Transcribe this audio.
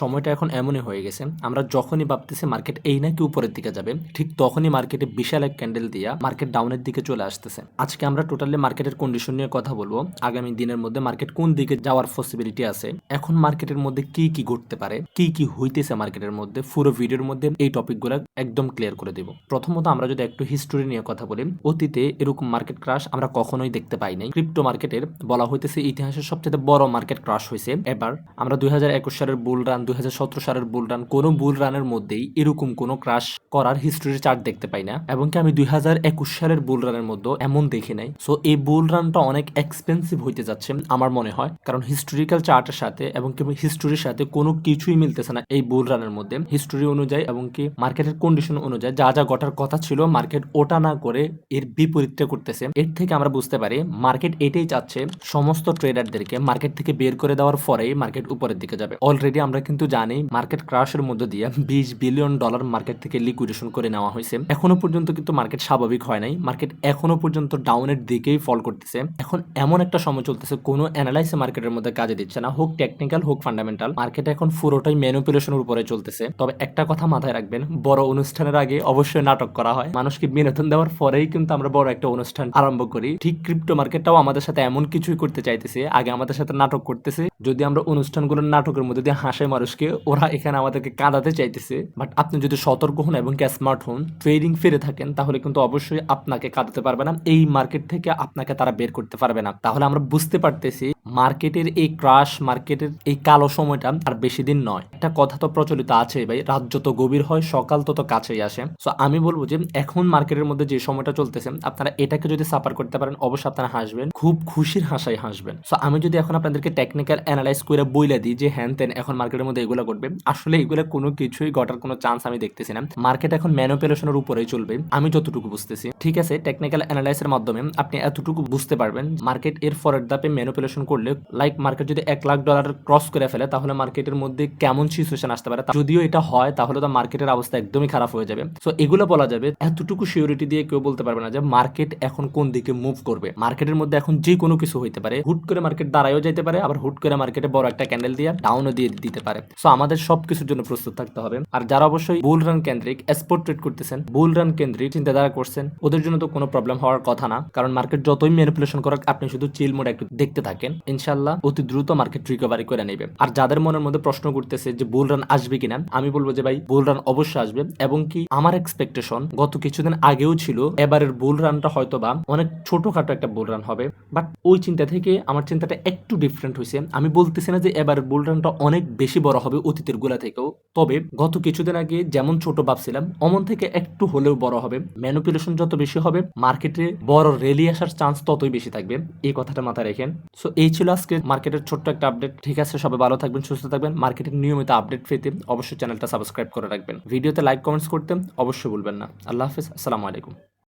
সময়টা এখন এমনই হয়ে গেছে। আমরা যখনই ভাবতেছি মার্কেট এই নাকি উপরের দিকে যাবে, ঠিক তখনই মার্কেটে বিশাল এক ক্যান্ডেল দিয়া মার্কেট ডাউনের দিকে চলে আসতেছে। আজকে আমরা টোটালি মার্কেটের কন্ডিশন নিয়ে কথা বলব। আগামী দিনের মধ্যে মার্কেট কোন দিকে যাওয়ার পসিবিলিটি আছে, এখন মার্কেটের মধ্যে কি কি ঘটতে পারে, কি কি হইতেছে মার্কেটের মধ্যে, পুরো ভিডিওর মধ্যে এই টপিকগুলো একদম ক্লিয়ার করে দেব। প্রথমত আমরা যদি একটু হিস্টোরি নিয়ে কথা বলি, অতীতে এরকম মার্কেট ক্রাশ আমরা কখনোই দেখতে পাই নাই। ক্রিপ্টো মার্কেটের বলা হইতেছে ইতিহাসের সবচেয়ে বড় মার্কেট ক্রাশ হয়েছে এবার। আমরা দুই হাজার একুশ সালের বুল রান দুই হাজার সতেরো সালের বুল রান কোনো বুল রানের মধ্যেই এরকম কোনো ক্রাশ করার হিস্টোরি চার্ট দেখতে পাই না এবং কি আমি দুই হাজার একুশ সালের বুল রানের মধ্যে এমন দেখি নাই। সো এই বুল রানটা অনেক এক্সপেন্সিভ হইতে যাচ্ছে, আমার মনে হয়, কারণ হিস্টোরিক্যাল চার্টের সাথে এবং কি হিস্টোরির সাথে কোনো কিছুই মিলতেছে না এই বুল রানের মধ্যে। হিস্টোরি অনুযায়ী এবং কি মার্কেটের কন্ডিশন অনুযায়ী যা যা ঘটার কথা ছিল মার্কেট ওটা না করে এর বিপরীতটা করতেছে। এর থেকে আমরা বুঝতে পারি মার্কেট এটাই চাচ্ছে সমস্ত ট্রেডারদেরকে মার্কেট থেকে বের করে দেওয়ার পরেই মার্কেট উপরের দিকে যাবে। অলরেডি আমরা কিন্তু জানি মার্কেট ক্রাশের মধ্য দিয়ে বিশ বিলিয়ন ডলার মার্কেট থেকে লিকুইডেশন করে নেওয়া হয়েছে। এখনও পর্যন্ত কিন্তু মার্কেট স্বাভাবিক হয় নাই। মার্কেট এখনও পর্যন্ত ডাউনের দিকেই ফল করতেছে। এখন এমন একটা সময় চলতেছে, কোনো অ্যানালাইসে মার্কেটের মধ্যে কাজে দিচ্ছে না। হোক টেকনিক্যাল হোক ফান্ডামেন্টাল মার্কেট এখন পুরোটাই ম্যানুপুলেশনের উপরে চলতেছে। তবে একটা কথা মাথায় রাখবেন, বড় অনুষ্ঠানের আগে অবশ্যই নাটক করা হয়। মানুষকে বিনোদন দেওয়ার পরেই কিন্তু আমরা বড় একটা অনুষ্ঠান আরম্ভ করি। ঠিক ক্রিপ্টো মার্কেটটাও আমাদের সাথে এমন কিছুই করতে চাইতেছে, আগে আমাদের সাথে নাটক করতেছে। যদি আমরা অনুষ্ঠানগুলোর নাটকের মধ্যে দিয়ে হাসে মানুষকে, ওরা এখানে আমাদেরকে কাঁদাতে চাইতেছে। বাট আপনি যদি সতর্ক হন এবং কি স্মার্ট হন ট্রেডিং ফিরে থাকেন, তাহলে কিন্তু অবশ্যই আপনাকে কাঁদাতে পারবে না। এই মার্কেট থেকে আপনাকে তারা বের করতে পারবে না। তাহলে আমরা বুঝতে পারতেছি মার্কেটের এই ক্রাশ মার্কেটের এই কালো সময়টা আর বেশি দিন নয়। একটা কথা তো প্রচলিত আছে ভাই, রাত যত গভীর হয়, সকাল তত কাছেই আসে। সো আমি বলব যে, এখন মার্কেটের মধ্যে যে সময়টা চলতেছে, আপনারা এটাকে যদি সাফার করতে পারেন, অবশ্যই আপনারা হাসবেন। খুব খুশির হাসাই হাসবেন। সো আমি যদি এখন আপনাদেরকে টেকনিক্যাল অ্যানালাইজ করে বইলে দিই যে, হ্যান তেন এখন মার্কেটের মধ্যে এগুলো ঘটবে আসলে এগুলো কোনো কিছুই ঘটার কোনো চান্স আমি দেখতেছি না। মার্কেট এখন ম্যানুপুলেশনের উপরেই চলবে, আমি যতটুকু বুঝতেছি। ঠিক আছে টেকনিক্যাল অ্যানালাইসের মাধ্যমে আপনি এতটুকু বুঝতে পারবেন, মার্কেট এর পরের ধাপে ম্যানুপুলেশন করলে লাইক মার্কেট যদি এক লাখ ডলার ক্রস করে ফেলে, তাহলে মার্কেটের মধ্যে কেমন সিচুয়েশন আসতে পারে? যদিও এটা হয়, তাহলে তো মার্কেটের অবস্থা একদমই খারাপ হয়ে যাবে। সো এগুলো বলা যাবে, এতটুকু সিওরিটি দিয়ে কেউ বলতে পারবে না যে মার্কেট এখন কোন দিকে মুভ করবে। মার্কেটের মধ্যে এখন যে কোনো কিছু হইতে পারে। হুট করে মার্কেট দাঁড়ায়ও যেতে পারে, আবার হুট করে মার্কেটে বড় একটা ক্যান্ডেল দিয়ে ডাউনও দিয়ে দিতে পারে। সো আমাদের সবকিছুর জন্য প্রস্তুত থাকতে হবে। আর যারা অবশ্যই বুল রান কেন্দ্রিক এক্সপোর্ট ট্রেড করতেছেন বুল রান কেন্দ্রিক চিন্তাধারা করছেন, ওদের জন্য তো কোনো প্রবলেম হওয়ার কথা না। কারণ মার্কেট যতই ম্যানিপুলেশন করাক, আপনি শুধু চিল মোড একটু দেখতে থাকেন। ইনশাল্লাহ অতি দ্রুত মার্কেট রিকভারি করে নেবে। আর যাদের মনের মধ্যে প্রশ্ন করতেছে যে বুল রান আসবে কিনা, আমি বলব যে ভাই বুল রান অবশ্যই আসবে। এবং কি আমার এক্সপেকটেশন গত কিছুদিন আগেও ছিল, এবারের বুল রানটা হয়তো বা অনেক ছোটখাটো একটা বুল রান হবে। বাট ওই চিন্তা থেকে আমার চিন্তাটা একটু ডিফারেন্ট হয়েছে। আমি বলতেছি না যে এবারের বুল রানটা অনেক বেশি বড় হবে অতীতেরগুলা থেকেও। তবে গত কিছুদিন আগে যেমন ছোট ভাবছিলাম, অমন থেকে একটু হলেও বড় হবে। ম্যানুপুলেশন যত বেশি হবে মার্কেটে বড় রেলি আসার চান্স ততই বেশি থাকবে। এই কথাটা মাথায় রেখেন। সো এই ছিল আজকে। মার্কেটের ছোট্ট একটা আপডেট ঠিক আছে, সবাই ভালো থাকবেন, সুস্থ থাকবেন। মার্কেটের নিয়মিত আপডেট পেতে অবশ্যই চ্যানেলটা সাবস্ক্রাইব করে রাখবেন। ভিডিওতে লাইক কমেন্টস করতে অবশ্যই ভুলবেন না। আল্লাহ হাফিজ, আসসালামু আলাইকুম।